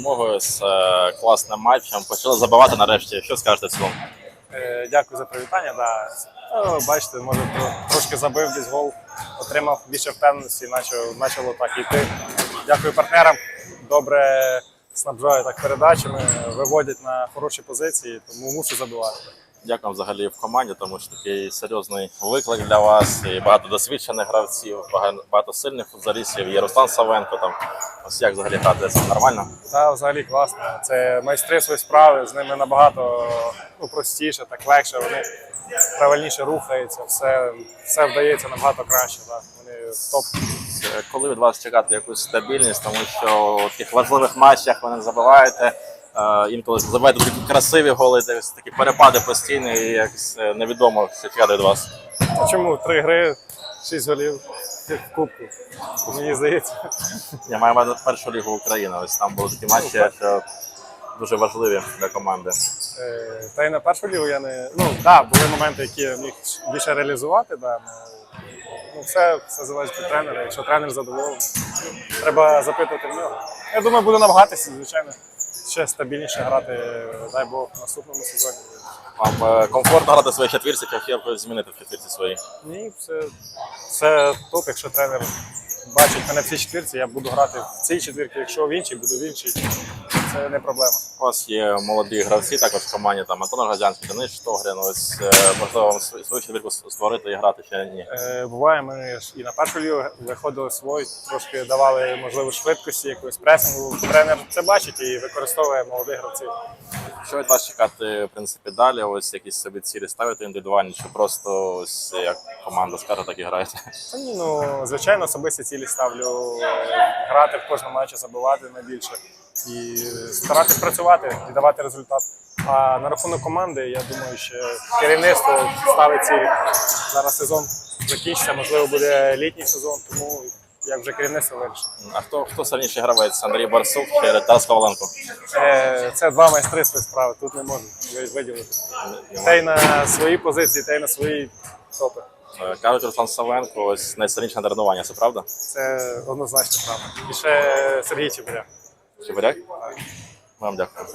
перемогою, з е, класним матчем. Почали забивати нарешті. Що скажете в? Е, Дякую за привітання. Да. Ну, бачите, може тро- трошки забив десь гол, отримав більше впевненості, почало, почало так йти. Дякую партнерам. Добре снабжають так передачами, виводять на хороші позиції, тому мушу забивати. Як вам взагалі в команді, тому що такий серйозний виклик для вас, і багато досвідчених гравців, багато, сильних футзалістів, є Руслан Савенко. Там ось як взагалі грати це нормально? Та взагалі класно. Це майстри свої справи, з ними набагато ну, простіше, так легше. Вони правильніше рухаються, все, все вдається набагато краще. Так. Вони топ. Е, Коли від вас чекати якусь стабільність, тому що в таких важливих матчах ви не забиваєте. Е, Інколи забиваєте такі красиві голи, десь такі перепади постійні, і якось е, невідомо, що чекати від вас. Чому? Три гри, шість голів в кубку. Мені здається. Я маю на першу лігу України. Ось там були такі матчі, що дуже важливі для команди. Е, Та й на першу лігу я не. Ну, так, були моменти, які я міг більше реалізувати, да, ну, ну, все, все залежить від тренера. Якщо тренер задоволений, треба запитувати в нього. Я думаю, буду намагатися, звичайно, ще стабільніше грати, дай Бог, в наступному сезоні. Вам е, комфортно грати в своїй четвірці, чи хотів би змінити в четвірці своїй? Ні, все, все топ, якщо тренер бачить мене в цій четвірці, я буду грати в цій четвірці, якщо в іншій, буду в іншій. Це не проблема. У вас є молоді гравці також в команді, там Антон Газянський, Денис Штогрин. Ось е, можливо вам свою свою створити і грати чи ні. Е, Буває, ми і на першу лігу виходили свої, трошки давали можливо швидкості, якогось пресингу. Тренер це бачить і використовує молодих гравців. Що від вас чекати, в принципі, далі? Ось якісь собі цілі ставити індивідуальні, чи просто ось як команда скаже, так і граєте? Ні, ну звичайно, особисті цілі ставлю е, грати в кожному матчі, забивати найбільше і старатись працювати і давати результат. А на рахунок команди, я думаю, що керівництво ставить цілі. Зараз сезон закінчиться, можливо, буде літній сезон, тому як вже керівництво вирішить. А хто хто сильніший гравець? Андрій Барсук чи Тарас Коваленко? Е, Це два майстри свої справи, тут не можна виділити. Та й на свої позиції, та й на свої топи. Е, Кажуть, Руслан Савенко, ось найсильніше на тренування, це правда? Це однозначно правда. І ще Сергій Чебиря. Чи буряк? Вам дякую.